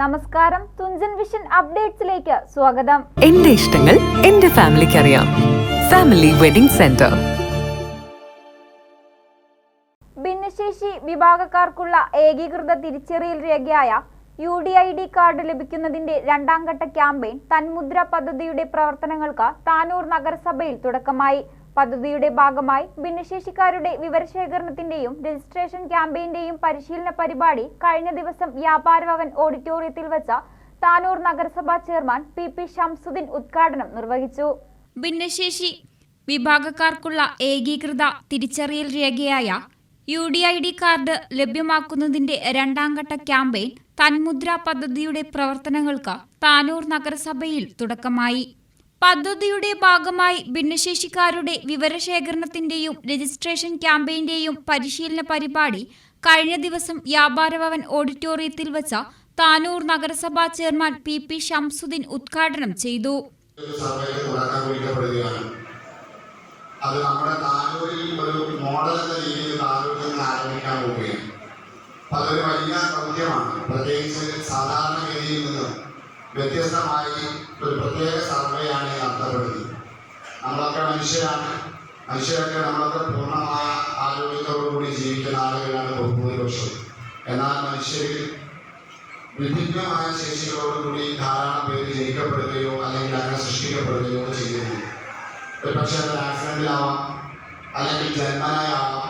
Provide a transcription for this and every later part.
നമസ്കാരം. തുഞ്ചൻ വിഷൻ അപ്ഡേറ്റ്സിലേക്ക് സ്വാഗതം. എന്റെ ഇഷ്ടങ്ങൾ എന്റെ ഫാമിലിക്ക് അറിയാം. Family wedding centre. ഭിന്നശേഷി വിഭാഗക്കാർക്കുള്ള ഏകീകൃത തിരിച്ചറിയൽ രേഖയായ U D I D card ലഭിക്കുന്നതിന്റെ രണ്ടാം ഘട്ട ക്യാമ്പയിൻ തന്മുദ്ര പദ്ധതിയുടെ പ്രവർത്തനങ്ങൾക്ക് താനൂർ നഗരസഭയിൽ തുടക്കമായി. പദ്ധതിയുടെ ഭാഗമായി ഭിന്നശേഷിക്കാരുടെ വിവരശേഖരണത്തിന്റെയും രജിസ്ട്രേഷൻ ക്യാമ്പയിന്റെയും പരിശീലന പരിപാടി കഴിഞ്ഞ ദിവസം വ്യാപാര ഭവൻ ഓഡിറ്റോറിയത്തിൽ വെച്ച താനൂർ നഗരസഭാ ചെയർമാൻ പി പി ഷംസുദ്ദീൻ ഉദ്ഘാടനം നിർവഹിച്ചു. ഭിന്നശേഷി വിഭാഗക്കാർക്കുള്ള ഏകീകൃത തിരിച്ചറിയൽ രേഖയായ U D I D card ലഭ്യമാക്കുന്നതിന്റെ രണ്ടാം ഘട്ട ക്യാമ്പയിൻ തന്മുദ്ര പദ്ധതിയുടെ പ്രവർത്തനങ്ങൾക്ക് താനൂർ നഗരസഭയിൽ തുടക്കമായി. പദ്ധതിയുടെ ഭാഗമായി ഭിന്നശേഷിക്കാരുടെ വിവരശേഖരണത്തിന്റെയും രജിസ്ട്രേഷൻ ക്യാമ്പയിന്റെയും പരിശീലന പരിപാടി കഴിഞ്ഞ ദിവസം വ്യാപാര ഭവൻ ഓഡിറ്റോറിയത്തിൽ വച്ച താനൂർ നഗരസഭാ ചെയർമാൻ പി പി ഷംസുദ്ദീൻ ഉദ്ഘാടനം ചെയ്തു. അത് നമ്മുടെ താനൂരിൽ ഒരു മോഡൽ എന്ന രീതിയിൽ താനൂരിൽ നിന്ന് ആരംഭിക്കാൻ പോവുകയാണ്. അപ്പം അതൊരു വലിയ ദൗത്യമാണ് പ്രത്യേകിച്ച് സാധാരണഗതിയിൽ നിന്നും വ്യത്യസ്തമായി ഒരു പ്രത്യേക സർവേയാണ് നടത്തപ്പെടുന്നത് നമ്മളൊക്കെ മനുഷ്യരാണ്. മനുഷ്യരൊക്കെ നമ്മളൊക്കെ പൂർണമായ ആരോഗ്യത്തോടുകൂടി ജീവിക്കുന്ന ആളുകളാണ് ബഹുഭൂരിപക്ഷം എന്നാൽ മനുഷ്യരിൽ വിഭിന്നമായ ശേഷികളോടുകൂടി ധാരാളം പേര് ജനിക്കപ്പെടുകയോ അല്ലെങ്കിൽ അങ്ങനെ സൃഷ്ടിക്കപ്പെടുകയോ ചെയ്യുന്നു. ഒരു പക്ഷേ അത് ആക്സിഡന്റിലാവാം അല്ലെങ്കിൽ ജന്മനായാവാം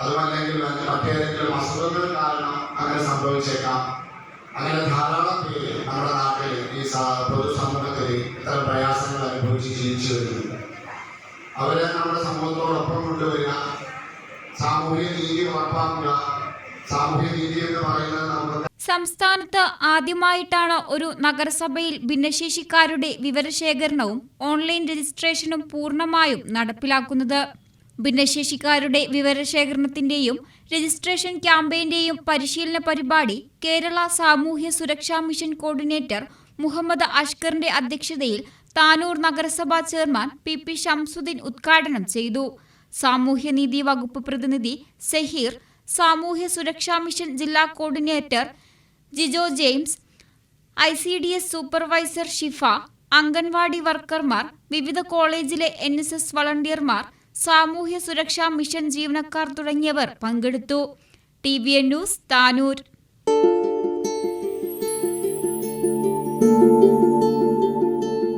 അതുമല്ലെങ്കിൽ മറ്റ് മറ്റേതെങ്കിലും അസുഖങ്ങൾ കാരണം അങ്ങനെ സംഭവിച്ചേക്കാം. അങ്ങനെ ധാരാളം പേര് നമ്മുടെ നാട്ടിൽ ഈ പൊതുസമൂഹത്തിൽ ഇത്തരം പ്രയാസങ്ങൾ അനുഭവിച്ച് ജീവിച്ചു വരുന്നു അവരെ നമ്മുടെ സമൂഹത്തോടൊപ്പം കൊണ്ടുവരിക. സാമൂഹിക നീതി ഉറപ്പാക്കുക. സാമൂഹ്യ നീതി എന്ന് പറയുന്നത് നമുക്ക് സംസ്ഥാനത്ത് ആദ്യമായിട്ടാണ് ഒരു നഗരസഭയിൽ ഭിന്നശേഷിക്കാരുടെ വിവരശേഖരണവും ഓൺലൈൻ രജിസ്ട്രേഷനും പൂർണമായും നടപ്പിലാക്കുന്നത്. ഭിന്നശേഷിക്കാരുടെ വിവരശേഖരണത്തിന്റെയും രജിസ്ട്രേഷൻ ക്യാമ്പയിന്റെയും പരിശീലന പരിപാടി കേരള സാമൂഹ്യ സുരക്ഷാ മിഷൻ കോർഡിനേറ്റർ മുഹമ്മദ് അഷ്കറിന്റെ അധ്യക്ഷതയിൽ താനൂർ നഗരസഭാ ചെയർമാൻ പി പി ഷംസുദ്ദീൻ ഉദ്ഘാടനം ചെയ്തു. സാമൂഹ്യനീതി വകുപ്പ് പ്രതിനിധി സഹീർ സാമൂഹ്യ സുരക്ഷാ മിഷൻ ജില്ലാ coordinator Jijo James I C D S supervisor Shifa anganwadi വർക്കർമാർ വിവിധ കോളേജിലെ എൻ എസ് എസ് വളണ്ടിയർമാർ സാമൂഹ്യ സുരക്ഷാ മിഷൻ ജീവനക്കാർ തുടങ്ങിയവർ പങ്കെടുത്തു. T V N news Tanur.